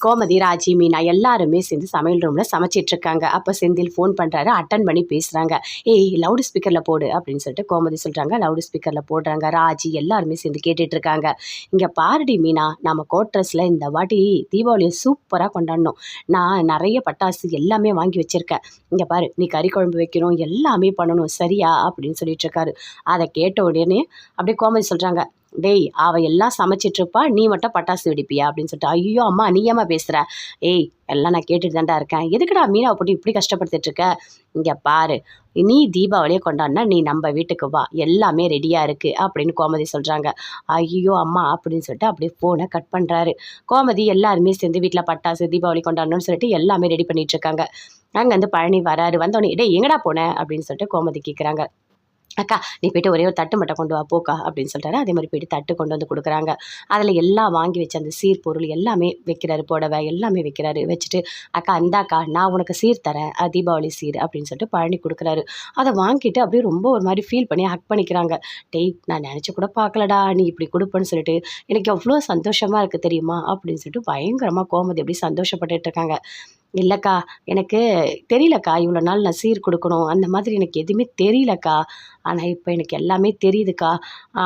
கோமதி ராஜி மீனா எல்லாருமே சேர்ந்து சமையல் ரூமில் சமைச்சிட்டு இருக்காங்க அப்போ செந்தில் ஃபோன் பண்ணுறாரு அட்டன் பண்ணி பேசுகிறாங்க ஏய் லவுட் ஸ்பீக்கரில் போடு அப்படின்னு சொல்லிட்டு கோமதி சொல்கிறாங்க லவுட் ஸ்பீக்கரில் போடுறாங்க ராஜி எல்லாருமே சேர்ந்து கேட்டுட்டு இருக்காங்க இங்கே பாருடி மீனா நம்ம கோட்ரஸில் இந்த வாட்டி தீபாவளியை சூப்பராக கொண்டாடணும். நான் நிறைய பட்டாசு எல்லாமே வாங்கி வச்சுருக்கேன். இங்கே பாரு நீ கறி குழம்பு வைக்கணும் எல்லாமே பண்ணணும் சரியா? அப்படின்னு சொல்லிட்டு இருக்காரு அதை கேட்ட உடனே அப்படியே கோமதி சொல்கிறாங்க டேய் அவள் எல்லாம் சமைச்சிட்ருப்பா நீ மட்டும் பட்டாசு வெடிப்பியா? அப்படின்னு சொல்லிட்டு ஐயோ அம்மா நீ ஏமா பேசுற? ஏய் எல்லாம் நான் கேட்டுட்டு தான்டா இருக்கேன். எதுக்குடா மீனாவை போட்டு இப்படி கஷ்டப்படுத்திட்டு இருக்க? இங்கே பாரு நீ தீபாவளியை கொண்டாடினா நீ நம்ம வீட்டுக்கு வா. எல்லாமே ரெடியாக இருக்குது அப்படின்னு கோமதி சொல்கிறாங்க ஐயோ அம்மா அப்படின்னு சொல்லிட்டு அப்படியே ஃபோனை கட் பண்ணுறாரு கோமதி எல்லாருமே சேர்ந்து வீட்டில் பட்டாசு தீபாவளி கொண்டாடணும்னு சொல்லிட்டு எல்லாமே ரெடி பண்ணிட்டு இருக்காங்க. அங்கே வந்து பழனி வராரு. வந்தோடனே டே எங்கடா போனேன் அப்படின்னு சொல்லிட்டு கோமதி கேட்குறாங்க அக்கா நீ போயிட்டு ஒரே ஒரு தட்டு மட்டும் கொண்டு வா போக்கா அப்படின்னு சொல்லிட்டாரு அதே மாதிரி போயிட்டு தட்டு கொண்டு வந்து கொடுக்குறாங்க. அதில் எல்லாம் வாங்கி வச்ச அந்த சீர் பொருள் எல்லாமே வைக்கிறாரு புடவை எல்லாமே வைக்கிறாரு. வச்சுட்டு அக்கா அந்தாக்கா நான் உனக்கு சீர் தரேன் தீபாவளி சீர் அப்படின்னு சொல்லிட்டு பழனி கொடுக்குறாரு. அதை வாங்கிட்டு அப்படியே ரொம்ப ஒரு மாதிரி ஃபீல் பண்ணி ஹக் பண்ணிக்கிறாங்க. டேய் நான் நினச்சி கூட பார்க்கலடா நீ இப்படி கொடுப்பேன்னு சொல்லிட்டு எனக்கு எவ்வளோ சந்தோஷமாக இருக்குது தெரியுமா? அப்படின்னு சொல்லிட்டு பயங்கரமாக கோமதி அப்படி சந்தோஷப்பட்டுட்டு இருக்காங்க. இல்லைக்கா எனக்கு தெரியலக்கா இவ்வளோ நாள் நான் சீர் கொடுக்கணும். அந்த மாதிரி எனக்கு எதுவுமே தெரியலக்கா. ஆனால் இப்போ எனக்கு எல்லாமே தெரியுதுக்கா.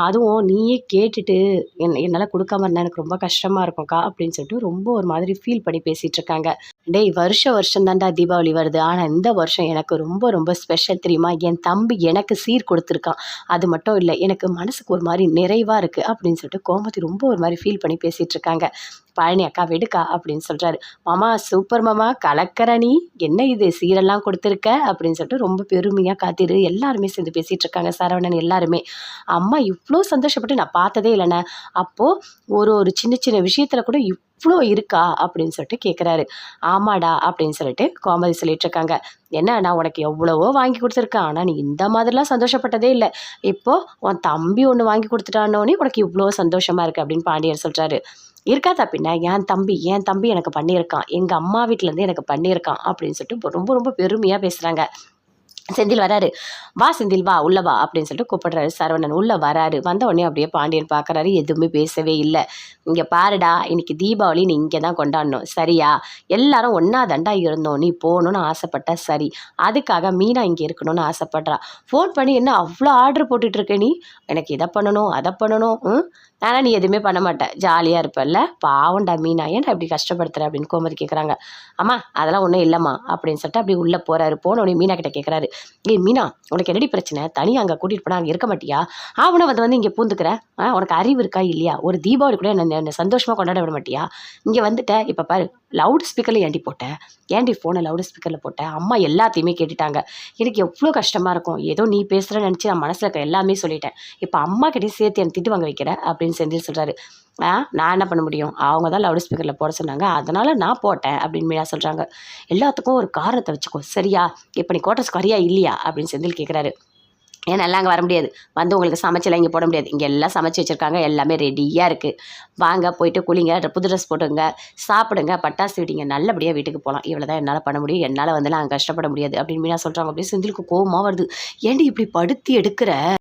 அதுவும் நீயே கேட்டுட்டு என் என்னால் கொடுக்காம இருந்தால் எனக்கு ரொம்ப கஷ்டமாக இருக்கும்க்கா அப்படின்னு சொல்லிட்டு ரொம்ப ஒரு மாதிரி ஃபீல் பண்ணி பேசிகிட்டு இருக்காங்க. டேய் வருஷ வருஷம் தான்டா தீபாவளி வருது. ஆனால் இந்த வருஷம் எனக்கு ரொம்ப ரொம்ப ஸ்பெஷல் தெரியுமா? என் தம்பி எனக்கு சீர் கொடுத்துருக்கான். அது மட்டும் இல்லை எனக்கு மனசுக்கு ஒரு மாதிரி நிறைவாக இருக்குது அப்படின்னு சொல்லிட்டு கோமதி ரொம்ப ஒரு மாதிரி ஃபீல் பண்ணி பேசிகிட்டு இருக்காங்க. பழனி அக்கா வெடுக்கா அப்படின்னு சொல்கிறாரு மாமா சூப்பர் மாமா கலக்கரணி என்ன இது? சீரெல்லாம் கொடுத்துருக்க? அப்படின்னு சொல்லிட்டு ரொம்ப பெருமையாக காத்திரு. எல்லாருமே சேர்ந்து பேசிகிட்டு இருக்காங்க சரவணன் எல்லாருமே. அம்மா இவ்வளோ சந்தோஷப்பட்டு நான் பார்த்ததே இல்லைண்ணே. அப்போது ஒரு ஒரு சின்ன சின்ன விஷயத்தில் கூட இவ்வளோ இருக்கா? அப்படின்னு சொல்லிட்டு கேட்குறாரு ஆமாடா அப்படின்னு சொல்லிட்டு கோமதி சொல்லிட்டு இருக்காங்க. என்ன நான் உனக்கு எவ்வளவோ வாங்கி கொடுத்துருக்கேன். ஆனால் நீ இந்த மாதிரிலாம் சந்தோஷப்பட்டதே இல்லை. இப்போது உன் தம்பி ஒன்று வாங்கி கொடுத்துட்டானோடனே உனக்கு இவ்வளோ சந்தோஷமாக இருக்குது அப்படின்னு பாண்டியர் சொல்கிறாரு இருக்காதா பின்ன? என் தம்பி என் தம்பி எனக்கு பண்ணியிருக்கான். எங்கள் அம்மா வீட்டிலேருந்து எனக்கு பண்ணியிருக்கான். அப்படின்னு சொல்லிட்டு ரொம்ப ரொம்ப பெருமையாக பேசுகிறாங்க செந்தில் வராரு. வா செந்தில் வா உள்ள வா அப்படின்னு சொல்லிட்டு கூப்பிடுறாரு சரவணன். உள்ளே வராரு. வந்த உடனே அப்படியே பாண்டியன் பார்க்குறாரு எதுவுமே பேசவே இல்லை. இங்கே பாருடா இன்னைக்கு தீபாவளி நீ இங்கே தான் கொண்டாடணும். சரியா? எல்லாரும் ஒன்றா தண்டா இருந்தோம். நீ போகணுன்னு ஆசைப்பட்டா சரி. அதுக்காக மீனா இங்கே இருக்கணும்னு ஆசைப்படுறா. ஃபோன் பண்ணி என்ன அவ்வளோ ஆர்டர் போட்டுட்டு இருக்க நீ? எனக்கு இதை பண்ணணும் அதை பண்ணணும் ம்? ஆனால் நீ எதுவுமே பண்ண மாட்டேன் ஜாலியாக இருப்பல்ல? பாவண்டா மீனா. ஏன் இப்படி கஷ்டப்படுத்துற? அப்படின்னு கோமதி கேட்குறாங்க அம்மா அதெல்லாம் ஒன்றும் இல்லைம்மா அப்படின்னு சொல்லிட்டு அப்படியே உள்ளே போகிறாரு போனோடனே மீனா கிட்ட கேட்குறாரு ஏய் மீனா உனக்கு என்னடி பிரச்சனை? தனியாக அங்கே கூட்டிகிட்டு போனால் அங்கே இருக்க மாட்டியா? அவனை வந்து வந்து இங்கே பூந்துக்கிற. உனக்கு அறிவு இருக்கா இல்லையா? ஒரு தீபாவளி கூட என்ன சந்தோஷமாக கொண்டாட விட மாட்டியா? இங்கே வந்துட்ட இப்போ பாரு. லவுட் ஸ்பீக்கரில் ஏண்டி போட்டேன் ஏண்டி ஃபோனை லவுட் ஸ்பீக்கரில் போட்டேன் அம்மா எல்லாத்தையுமே கேட்டுட்டாங்க. எனக்கு எவ்வளோ கஷ்டமாக இருக்கும். ஏதோ நீ பேசுகிறேன்னு நினச்சி நான் மனசில் இருக்க எல்லாமே சொல்லிட்டேன். இப்போ அம்மா கிட்டே சேர்த்து எனக்கு திட்டு வாங்க வைக்கிற? அப்படின்னு செந்தில் சொல்கிறாரு ஆ நான் என்ன பண்ண முடியும்? அவங்க தான் லவுட் ஸ்பீக்கரில் போட சொன்னாங்க. அதனால் நான் போட்டேன். அப்படின்னு மீனா சொல்கிறாங்க எல்லாத்துக்கும் ஒரு காரணத்தை வச்சுக்கோ. சரியா? இப்போ நீ கோட்டர்ஸ் வரியா இல்லையா? அப்படின்னு செந்தில் கேட்குறாரு ஏன்னா எல்லாம் அங்கே வர முடியாது. வந்து உங்களுக்கு சமைச்சலாம் இங்கே போட முடியாது. இங்கே எல்லாம் சமைச்சு வச்சுருக்காங்க. எல்லாமே ரெடியாக இருக்குது வாங்க போயிட்டு குளிங்க புது ட்ரெஸ் போட்டுங்க சாப்பிடுங்க. பட்டாசு வெடிங்க. நல்லபடியாக வீட்டுக்கு போகலாம் இவ்வளோ தான் என்னால் பண்ண முடியும். என்னால் வந்து நான் கஷ்டப்பட முடியாது. அப்படின்னு மீனா சொல்கிறாங்க அப்படியே செந்திலுக்கு கோவமாக வருது. ஏன்டி இப்படி படுத்தி எடுக்கிற?